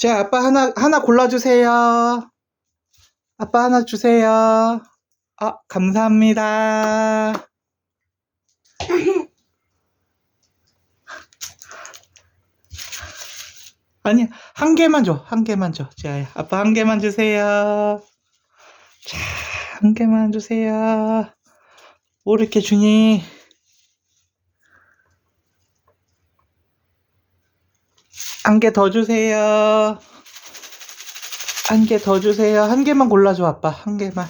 자, 아빠 하나, 하나 골라주세요. 아빠 하나 주세요. 아, 감사합니다. 아니, 한 개만 줘. 한 개만 줘. 자, 아빠 한 개만 주세요. 자, 한 개만 주세요. 뭐 이렇게 주니? 한 개 더 주세요. 한 개 더 주세요. 한 개만 골라줘, 아빠. 한 개만.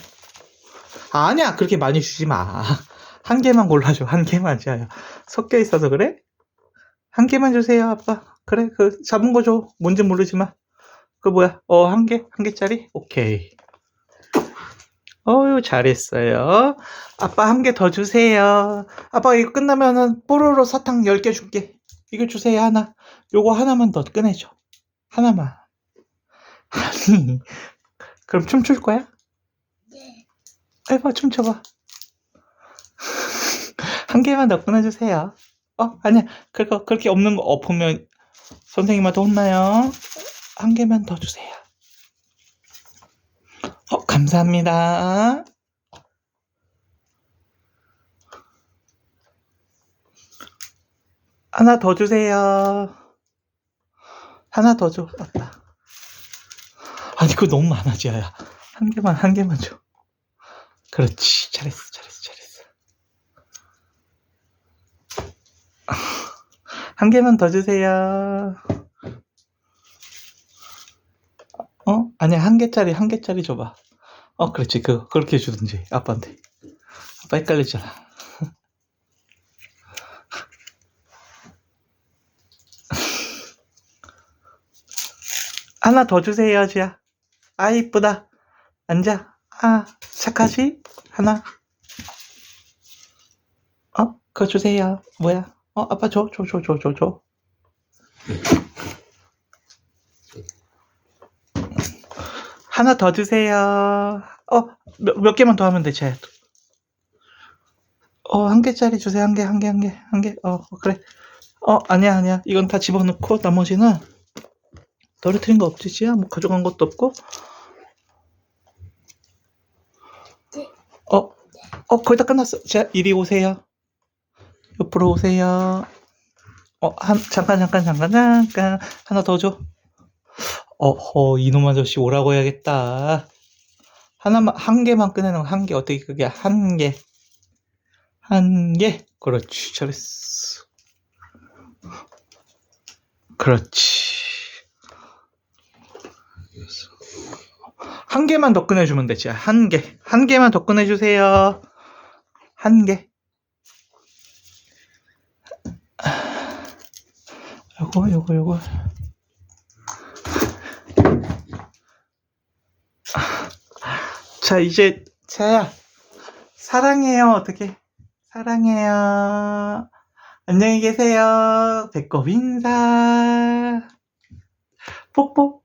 아니야, 그렇게 많이 주지 마. 한 개만 골라줘. 한 개만 줘요. 섞여 있어서 그래? 한 개만 주세요, 아빠. 그래, 그 잡은 거 줘. 뭔지 모르지만. 그 뭐야? 어, 한 개? 한 개짜리? 오케이. 어유 잘했어요. 아빠 한 개 더 주세요. 아빠 이거 끝나면은 뽀로로 사탕 10개 줄게. 이거 주세요, 하나. 요거 하나만 더 꺼내줘. 하나만. 아니, 그럼 춤출 거야? 네. 해봐, 춤춰봐. 한 개만 더 꺼내주세요. 어, 아니야. 그거, 그렇게 없는 거 엎으면 선생님한테 혼나요. 한 개만 더 주세요. 어, 감사합니다. 하나 더 주세요. 하나 더 줘, 아빠. 아니, 그거 너무 많아, 지아야. 한 개만, 한 개만 줘. 그렇지. 잘했어, 잘했어, 잘했어. 한 개만 더 주세요. 어? 아니야, 한 개짜리, 한 개짜리 줘봐. 어, 그렇지. 그, 그렇게 주든지, 아빠한테. 아빠 헷갈리잖아. 하나 더 주세요, 지야. 아, 이쁘다. 앉아. 아, 착하지? 하나. 어, 그거 주세요. 뭐야? 어, 아빠 줘, 줘, 줘, 줘, 줘, 줘. 하나 더 주세요. 어, 몇, 몇 개만 더 하면 돼, 쟤. 어, 한 개짜리 주세요. 한 개, 한 개, 한 개, 한 개. 어, 어, 그래. 어, 아니야, 아니야. 이건 다 집어넣고, 나머지는 떨어뜨린 거 없지, 지야? 뭐 가져간 것도 없고. 어, 어, 거의 다 끝났어. 자, 이리 오세요. 옆으로 오세요. 어, 한, 잠깐, 잠깐, 잠깐, 잠깐. 하나 더 줘. 어허, 이놈 아저씨 오라고 해야겠다. 하나만, 한 개만 꺼내는 거, 한 개. 어떻게 그게 한 개. 한 개. 그렇지, 잘했어. 그렇지. 한 개만 더 꺼내주면 되지. 한 개. 한 개만 더 꺼내주세요. 한 개. 요거, 요거, 요거. 자, 이제, 자야. 사랑해요. 어떻게? 사랑해요. 안녕히 계세요. 배꼽 인사. 뽀뽀.